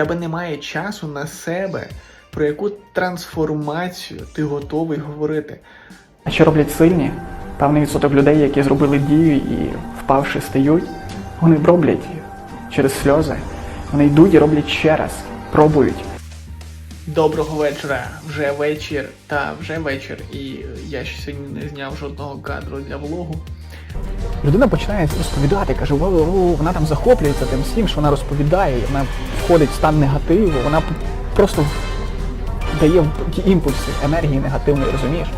тебе немає часу на себе, про яку трансформацію ти готовий говорити. А що роблять сильні? Певний відсоток людей, які зробили дію і впавши стають, вони роблять через сльози. Вони йдуть і роблять ще раз, пробують. Доброго вечора, вже вечір, та вже вечір, і я ще сьогодні не зняв жодного кадру для влогу. Людина починає розповідати, каже, «О, о, вона там захоплюється тим всім, що вона розповідає, вона входить в стан негативу, вона просто дає імпульси енергії негативної, розумієш?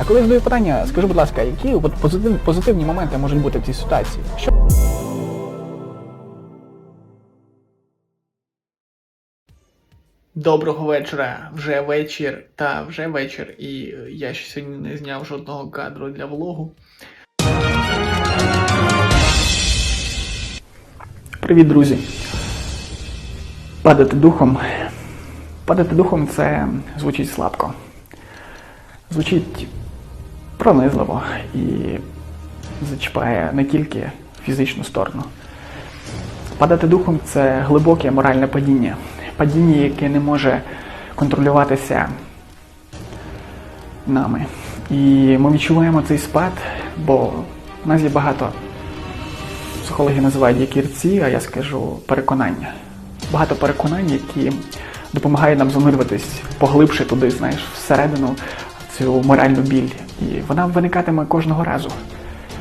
А коли я задаю питання, скажи, будь ласка, які позитив, позитивні моменти можуть бути в цій ситуації? Що Доброго вечора, вже вечір, та вже вечір, і я ще сьогодні не зняв жодного кадру для влогу. Привіт, друзі. Падати духом. Падати духом це звучить слабко. Звучить пронизливо і зачіпає не тільки фізичну сторону. Падати духом це глибоке моральне падіння. Падіння, яке не може контролюватися нами. І ми відчуваємо цей спад, бо в нас є багато психологи називають якірці, а я скажу переконання. Багато переконань, які допомагають нам занурюватись поглибше туди, знаєш, всередину цю моральну біль. І вона виникатиме кожного разу.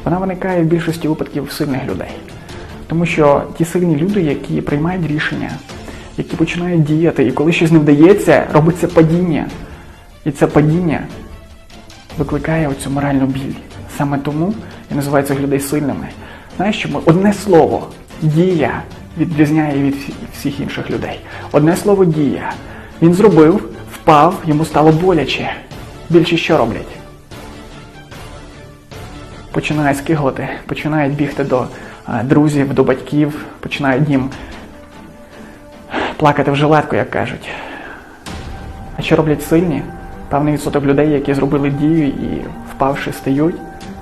Вона виникає в більшості випадків сильних людей. Тому що ті сильні люди, які приймають рішення, які починають діяти, і коли щось не вдається, робиться падіння. І це падіння викликає оцю моральну біль. Саме тому я називаю цих людей сильними. Знаєш чому? Одне слово дія відрізняє від всіх інших людей. Одне слово дія. Він зробив, впав, йому стало боляче. Більше що роблять? Починають скиглити, починають бігти до друзів, до батьків, починають їм плакати в жилетку, як кажуть. А що роблять сильні? Певний відсоток людей, які зробили дію і впавши стають,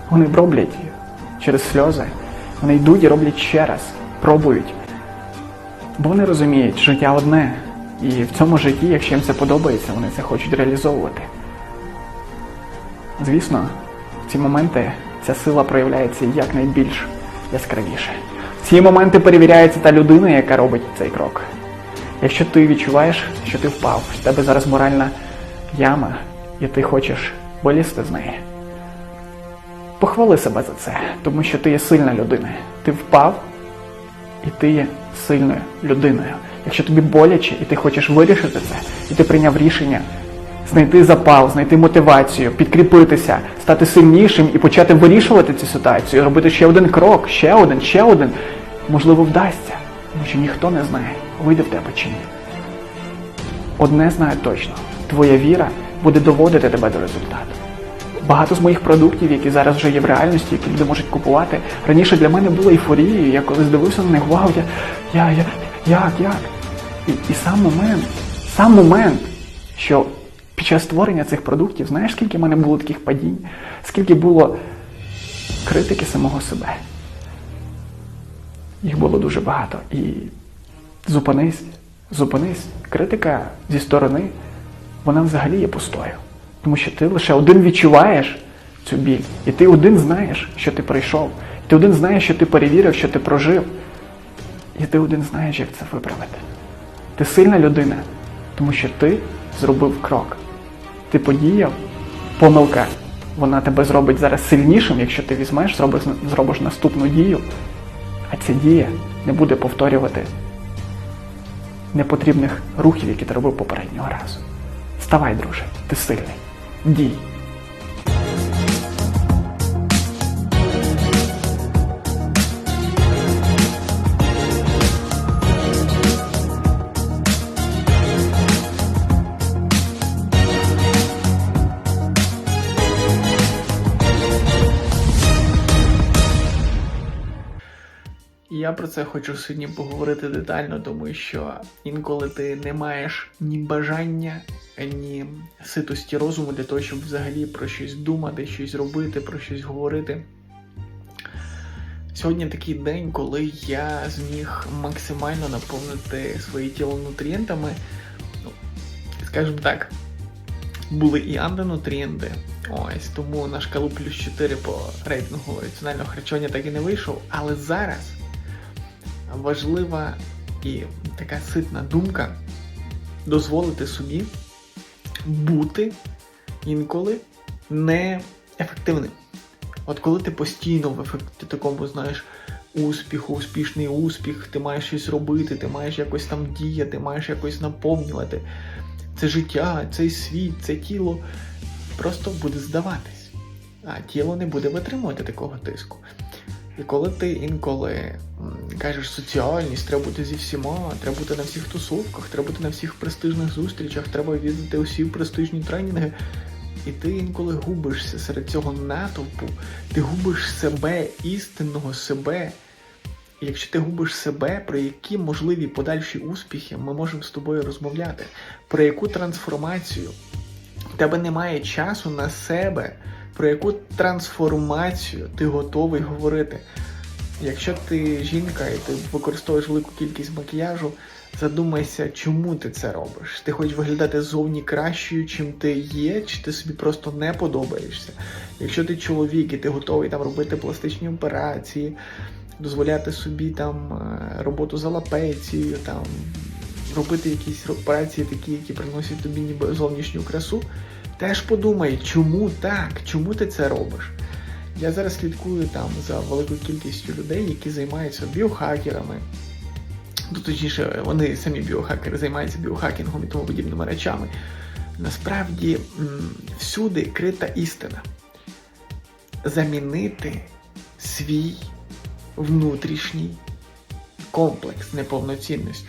вони роблять через сльози. Вони йдуть і роблять ще раз, пробують. Бо вони розуміють, життя одне. І в цьому житті, якщо їм це подобається, вони це хочуть реалізовувати. Звісно, в ці моменти ця сила проявляється якнайбільш яскравіше. В ці моменти перевіряється та людина, яка робить цей крок. Якщо ти відчуваєш, що ти впав, в тебе зараз моральна яма, і ти хочеш вилізти з неї, похвали себе за це, тому що ти є сильна людина. Ти впав, і ти є сильною людиною. Якщо тобі боляче, і ти хочеш вирішити це, і ти прийняв рішення знайти запал, знайти мотивацію, підкріпитися, стати сильнішим і почати вирішувати цю ситуацію, робити ще один крок, ще один, ще один, можливо, вдасться, тому що ніхто не знає, вийде в тебе чи ні. Одне знаю точно: твоя віра буде доводити тебе до результату. Багато з моїх продуктів, які зараз вже є в реальності, які люди можуть купувати, раніше для мене було ейфорією. Я коли здивився на них, вау, я, я, я як, як? І, і сам момент, сам момент, що під час створення цих продуктів, знаєш, скільки в мене було таких падінь, скільки було критики самого себе. Їх було дуже багато. І зупинись, зупинись. Критика зі сторони, вона взагалі є пустою. Тому що ти лише один відчуваєш цю біль, і ти один знаєш, що ти пройшов. Ти один знаєш, що ти перевірив, що ти прожив. І ти один знаєш, як це виправити. Ти сильна людина, тому що ти зробив крок. Ти подіяв, помилка. Вона тебе зробить зараз сильнішим, якщо ти візьмеш, зробиш, зробиш наступну дію, а ця дія не буде повторювати непотрібних рухів, які ти робив попереднього разу. Вставай, друже, ти сильний. Дій. Я про це хочу сьогодні поговорити детально, тому що інколи ти не маєш ні бажання, ні ситості розуму для того, щоб взагалі про щось думати, щось робити, про щось говорити. Сьогодні такий день, коли я зміг максимально наповнити своє тіло нутрієнтами. Ну, скажімо так, були і антинутрієнти. Ось тому на шкалу плюс 4 по рейтингу раціонального харчування так і не вийшов. Але зараз важлива і така ситна думка дозволити собі бути інколи неефективним. От коли ти постійно в ефекті такому, знаєш, успіху, успішний успіх, ти маєш щось робити, ти маєш якось там діяти, маєш якось наповнювати. Це життя, цей світ, це тіло просто буде здаватись, а тіло не буде витримувати такого тиску. І коли ти інколи кажеш соціальність, треба бути зі всіма, треба бути на всіх тусовках, треба бути на всіх престижних зустрічах, треба відвідати усі престижні тренінги. І ти інколи губишся серед цього натовпу, ти губиш себе, істинного себе. І якщо ти губиш себе, про які можливі подальші успіхи ми можемо з тобою розмовляти, про яку трансформацію в тебе немає часу на себе, про яку трансформацію ти готовий говорити. Якщо ти жінка і ти використовуєш велику кількість макіяжу, задумайся, чому ти це робиш. Ти хочеш виглядати зовні кращою, чим ти є, чи ти собі просто не подобаєшся. Якщо ти чоловік і ти готовий там робити пластичні операції, дозволяти собі там е, роботу за лапецією, там робити якісь операції такі, які приносять тобі ніби зовнішню красу, теж подумай, чому так, чому ти це робиш. Я зараз слідкую там за великою кількістю людей, які займаються біохакерами. Ну, точніше, вони самі біохакери займаються біохакінгом і тому подібними речами. Насправді всюди крита істина. Замінити свій внутрішній комплекс неповноцінності.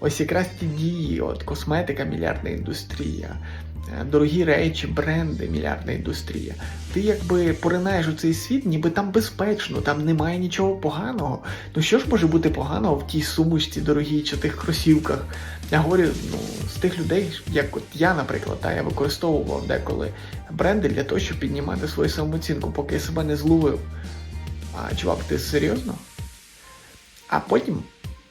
Ось якраз ті дії, от косметика, мільярдна індустрія, дорогі речі, бренди, мільярдна індустрія. Ти якби поринаєш у цей світ, ніби там безпечно, там немає нічого поганого. Ну що ж може бути поганого в тій сумочці дорогій чи тих кросівках? Я говорю ну, з тих людей, як от я, наприклад, та, я використовував деколи бренди для того, щоб піднімати свою самооцінку, поки я себе не зловив. А чувак, ти серйозно? А потім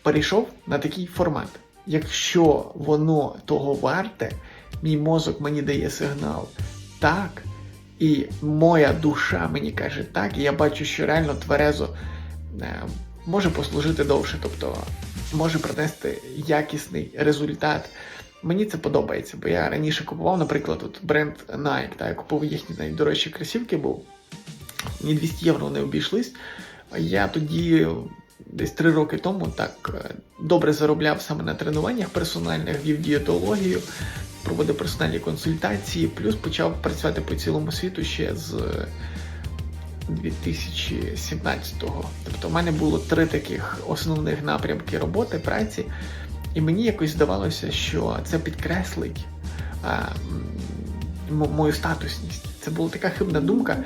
перейшов на такий формат. Якщо воно того варте, мій мозок мені дає сигнал так, і моя душа мені каже так, і я бачу, що реально тверезо е, може послужити довше, тобто може принести якісний результат. Мені це подобається, бо я раніше купував, наприклад, от бренд Nike, та, я купував їхні найдорожчі кросівки, був мені 200 євро вони обійшлись. Я тоді десь три роки тому так е, добре заробляв саме на тренуваннях персональних, вів дієтологію, проводив персональні консультації, плюс почав працювати по цілому світу ще з 2017-го. Тобто в мене було три таких основних напрямки роботи, праці, і мені якось здавалося, що це підкреслить а, м- мою статусність. Це була така хибна думка.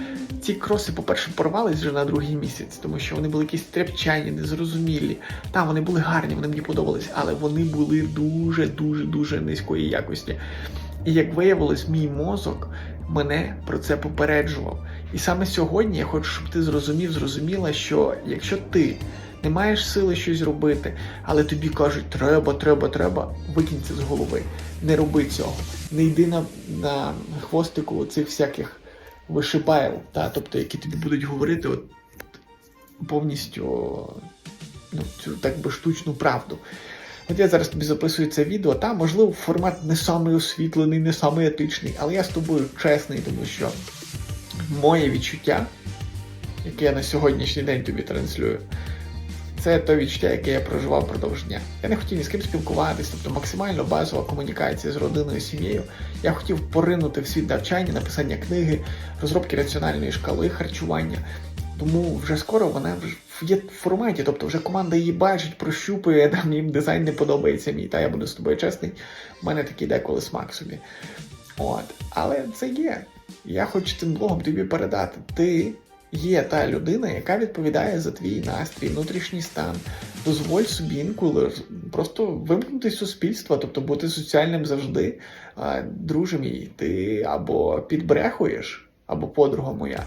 Ці кроси, по-перше, порвались вже на другий місяць, тому що вони були якісь тряпчані, незрозумілі. Та вони були гарні, вони мені подобались, але вони були дуже, дуже, дуже низької якості. І як виявилось, мій мозок мене про це попереджував. І саме сьогодні я хочу, щоб ти зрозумів, зрозуміла, що якщо ти не маєш сили щось робити, але тобі кажуть, треба, треба, треба, викинь це з голови. Не роби цього. Не йди на, на хвостику цих всяких вишибаєв, та, тобто, які тобі будуть говорити от, повністю ну, цю так би штучну правду. От я зараз тобі записую це відео, та можливо формат не самий освітлений, не самий етичний, але я з тобою чесний, тому що моє відчуття, яке я на сьогоднішній день тобі транслюю, це те відчуття, яке я проживав впродовж дня. Я не хотів ні з ким спілкуватися, тобто максимально базова комунікація з родиною, сім'єю. Я хотів поринути в світ навчання, написання книги, розробки раціональної шкали харчування. Тому вже скоро вона є в форматі, тобто вже команда її бачить, прощупує, там їм дизайн не подобається мій. Та я буду з тобою чесний, в мене такий деколи смак собі. От, але це є. Я хочу цим блогом тобі передати. Ти є та людина, яка відповідає за твій настрій, внутрішній стан. Дозволь собі інколи просто вимкнути з суспільства, тобто бути соціальним завжди. Друже мій, ти або підбрехуєш, або подруга моя,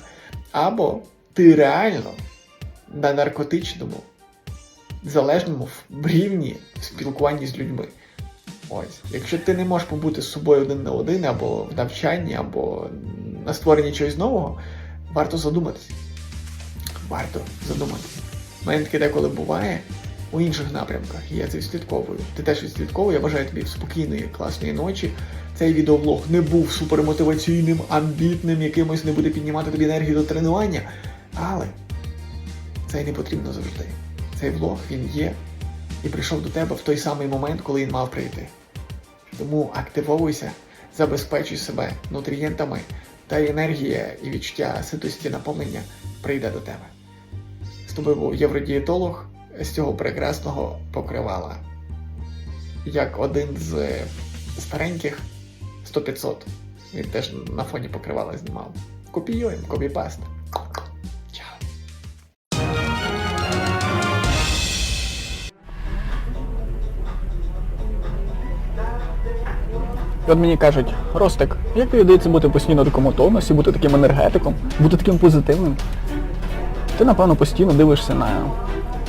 або ти реально на наркотичному, залежному рівні в спілкуванні з людьми. Ось, якщо ти не можеш побути з собою один на один, або в навчанні, або на створенні чогось нового, варто задуматися. Варто задуматися. У мене таке деколи буває у інших напрямках, і я це відслідковую. Ти теж відслідковуй, я бажаю тобі спокійної, класної ночі. Цей відеоблог не був супермотиваційним, амбітним, якимось не буде піднімати тобі енергію до тренування. Але це не потрібно завжди. Цей влог він є і прийшов до тебе в той самий момент, коли він мав прийти. Тому активовуйся, забезпечуй себе нутрієнтами, та енергія і відчуття ситості наповнення прийде до тебе. З тобою був євродієтолог з цього прекрасного покривала. Як один з стареньких 100-500. Він теж на фоні покривала знімав. Копіюємо, копіпаст. І от мені кажуть, Ростик, як тобі вдається бути постійно такому тонусі, бути таким енергетиком, бути таким позитивним? Ти, напевно, постійно дивишся на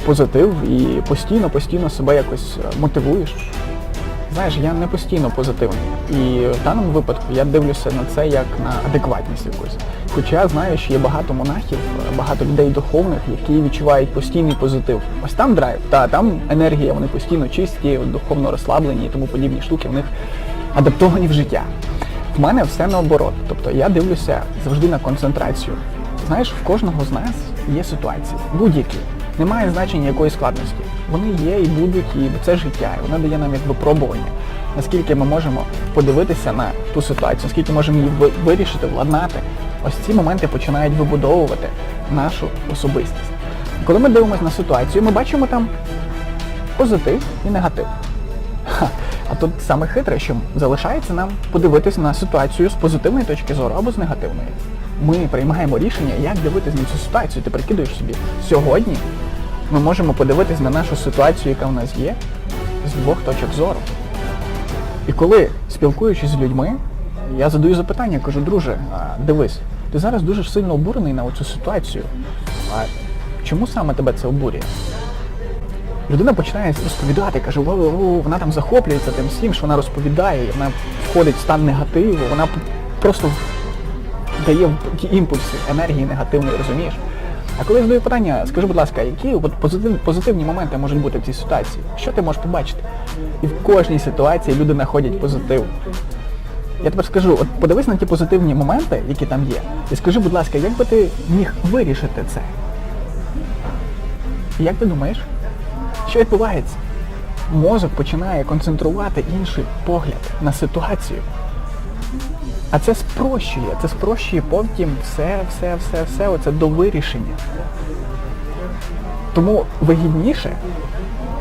позитив і постійно-постійно себе якось е, мотивуєш. Знаєш, я не постійно позитивний. І в даному випадку я дивлюся на це як на адекватність якусь. Хоча я знаю, що є багато монахів, е, багато людей духовних, які відчувають постійний позитив. Ось там драйв, та там енергія, вони постійно чисті, духовно розслаблені і тому подібні штуки в них адаптовані в життя. В мене все наоборот. Тобто я дивлюся завжди на концентрацію. Знаєш, в кожного з нас є ситуації, будь-які. Немає значення якої складності. Вони є і будуть, і це життя, і воно дає нам як випробування. Наскільки ми можемо подивитися на ту ситуацію, наскільки можемо її вирішити, владнати. Ось ці моменти починають вибудовувати нашу особистість. Коли ми дивимося на ситуацію, ми бачимо там позитив і негатив. А тут саме хитре, що залишається нам подивитися на ситуацію з позитивної точки зору або з негативної. Ми приймаємо рішення, як дивитися на цю ситуацію. Ти прикидуєш собі, сьогодні ми можемо подивитись на нашу ситуацію, яка в нас є, з двох точок зору. І коли спілкуючись з людьми, я задаю запитання, кажу, друже, дивись, ти зараз дуже сильно обурений на цю ситуацію. А чому саме тебе це обурює? Людина починає розповідати, каже, «Во, во, во», вона там захоплюється тим всім, що вона розповідає, вона входить в стан негативу, вона просто дає імпульси енергії негативної, розумієш? А коли я задаю питання, скажи, будь ласка, які позитив, позитивні моменти можуть бути в цій ситуації? Що ти можеш побачити? І в кожній ситуації люди знаходять позитив. Я тепер скажу, от подивись на ті позитивні моменти, які там є, і скажи, будь ласка, як би ти міг вирішити це? Як ти думаєш? Що відбувається? Мозок починає концентрувати інший погляд на ситуацію. А це спрощує, це спрощує потім все, все, все, все, оце до вирішення. Тому вигідніше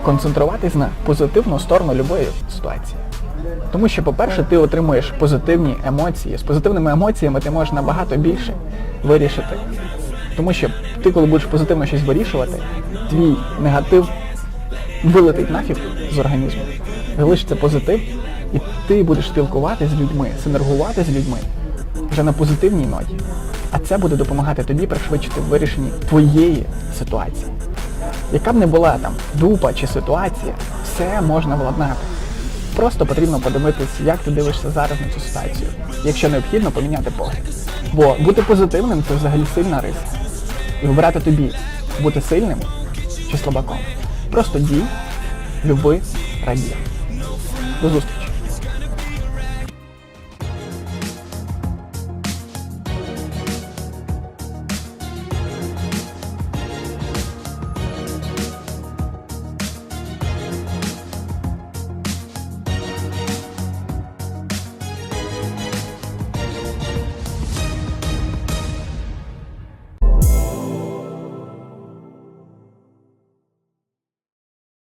концентруватись на позитивну сторону любої ситуації. Тому що, по-перше, ти отримуєш позитивні емоції. З позитивними емоціями ти можеш набагато більше вирішити. Тому що ти, коли будеш позитивно щось вирішувати, твій негатив вилетить нафіг з організму, залишиться позитив, і ти будеш спілкуватися з людьми, синергувати з людьми вже на позитивній ноті. А це буде допомагати тобі пришвидшити вирішенні твоєї ситуації. Яка б не була там дупа чи ситуація, все можна владнати. Просто потрібно подивитись, як ти дивишся зараз на цю ситуацію. Якщо необхідно, поміняти погляд. Бо бути позитивним це взагалі сильна риса. І вибирати тобі бути сильним чи слабаком. Просто дій, люби, радій. До зустрічі!